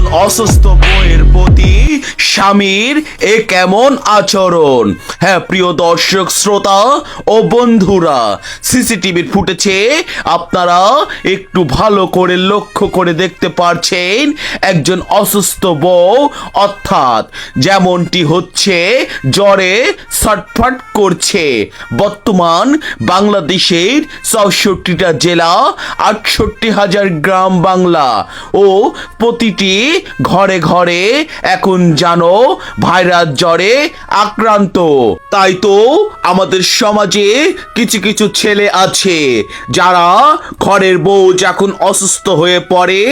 একজন অসুস্থ বইয়ের প্রতি স্বামীর এ কেমন আচরণ? হ্যাঁ প্রিয় দর্শক, শ্রোতা ও বন্ধুরা, সিসিটিভির ফুটেছে আপনারা একটু ভালো করে লক্ষ্য করে দেখতে পারছেন একজন অসুস্থ বউ, অর্থাৎ যেমনটি হচ্ছে জ্বরে ছটফট করছে। বর্তমান বাংলাদেশের চৌষট্টিটা জেলা, আটষট্টি হাজার গ্রাম বাংলা ও প্রতিটি ঘরে ঘরে, এখন জানো, ভাইরাস জ্বরে আক্রান্ত। তাই তো আমাদের সমাজে কিছু কিছু ছেলে আছে, যারা ঘরের বউ যখন অসুস্থ হয়ে পড়ে,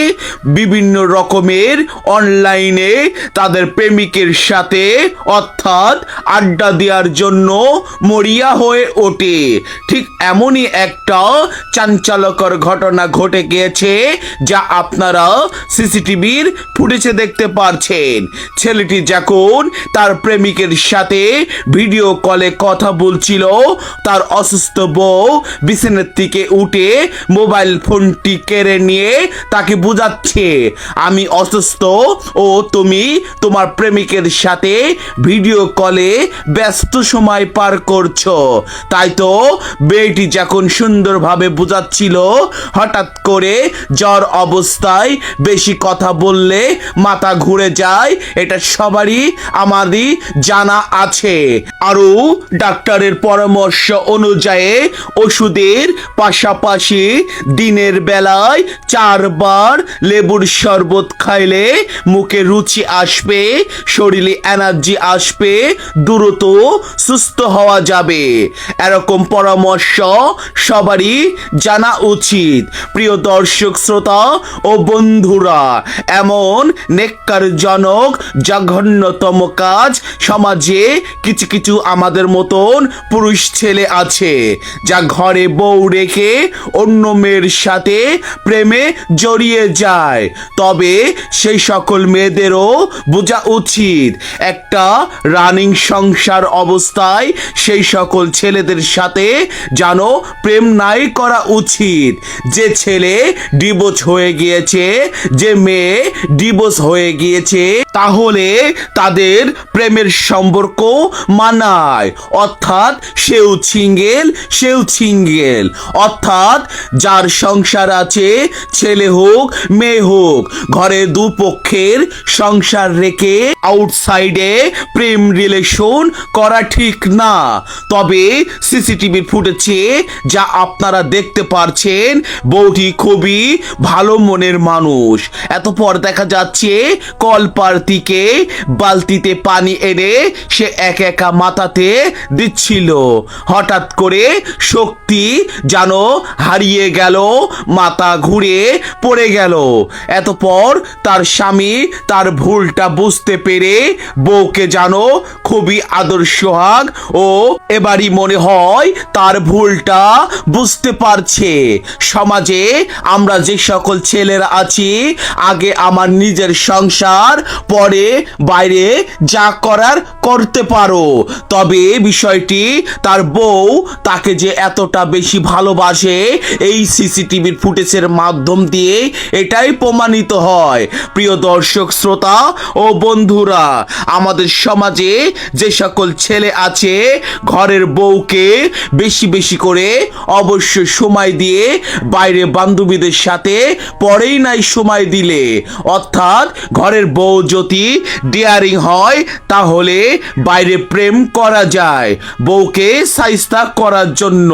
বিভিন্ন রকমের অনলাইনে তাদের প্রেমিকের সাথে অর্থাৎ আড্ডা দেওয়ার জন্য মরিয়া হয়ে ওঠে। ঠিক এমনই একটা চাঞ্চল্যকর ঘটনা ঘটে গিয়েছে, যা আপনারা সিসিটিভির ফুটেজে দেখতে পারছেন। ছেলেটি যখন তার প্রেমিকের সাথে ভিডিও কলে কথা বলছিল, তার অসুস্থ বউ বিছানার থেকে উঠে মোবাইল ফোনটি কেড়ে নিয়ে তাকে বুঝাচ্ছে, আমি অসুস্থ ও তুমি তোমার প্রেমিকের সাথে ভিডিও কলে ব্যস্ত সময় পার করছ। তাই তো মেয়েটি যখন সুন্দরভাবে বোঝাচ্ছিল, হঠাৎ করে জ্বর অবস্থায় বেশি কথা বললে মাথা ঘুরে যায়, এটা সবারই, আমারই জানা আছে। আরও ডাক্তারের পরামর্শ অনুযায়ী ওষুধের পাশাপাশি দিনের বেলায় চারবার লেবুর শরবত খাইলে মুখে রুচি আসবে, শরীরে এনার্জি আসবে, দ্রুত সুস্থ হওয়া যাবে। এরকম পরামর্শ সবারই জানা উচিত। প্রিয় দর্শক, শ্রোতা ও বন্ধুরা, এমন নেককারজনক জঘন্যতম কাজ, সমাজে কিছু কিছু আমাদের মতন পুরুষ ছেলে আছে, যা ঘরে বউ রেখে অন্য মেয়ের সাথে প্রেমে জড়িয়ে যায়। তবে সেই সকল মেয়েদেরও বোঝা উচিত, একটা রানিং সংসার অবস্থায় সেই সকল ছেলেদের সাথে যেন প্রেম নাই করা উচিত। যে ছেলে ডিভোর্স হয়ে গিয়েছে, যে মেয়ে ডিভোর্স হয়ে গিয়েছে, তাহলে তাদের প্রেমের সম্পর্ক মানায়। অর্থাৎ সেও সিঙ্গেল সেও সিঙ্গেল। অর্থাৎ যার সংসার আছে, ছেলে হোক, মেয়ে হোক ঘরে দুপক্ষের সংসার রেখে আউটসাইডে প্রেম রিলেশন করা ঠিক না। তবে সিসিটিভি ফুটেছে যা আপনারা দেখতে পারছেন, বউটি খুবই ভালো মনের মানুষ। এত পর দেখা যাচ্ছে কলপার্তিকে বালতিতে পানি এনে সে এক একা মাথাতে দিচ্ছিল। হঠাৎ করে শক্তি যেন হারিয়ে গেল, মাথা ঘুরে পড়ে গেল। এতপর তার স্বামী তার ভুলটা বুঝতে পেরে বউকে জানো খুবই আদর্শ হাগ ও এবারই মনে হয় তার ভুলটা বুঝতে পারছে। সমাজে আমরা যে সকল ছেলেরা আছি, আগে আমার নিজের সংসার পরে বাইরে যা করার করতে পারো। তবে বিষয়টি তার বউ তাকে যে এতটা বেশি ভালোবাসে এই সিসিটিভির ফুটেজের মাধ্যম দিয়ে এটাই প্রমাণিত হয়। প্রিয় দর্শক, শ্রোতা ও বন্ধুরা, আমাদের সমাজে যে সকল ছেলে আছে, ঘরের বউকে বেশি বেশি করে অবশ্য সময় দিয়ে বাইরে বান্ধবীদের সাথে পরেই নাই সময় দিলে। অর্থাৎ ঘরের বউ যদি ডেয়ারিং হয়, তাহলে বাইরে প্রেম করা যায়, বউকে সাইস্তা করার জন্য।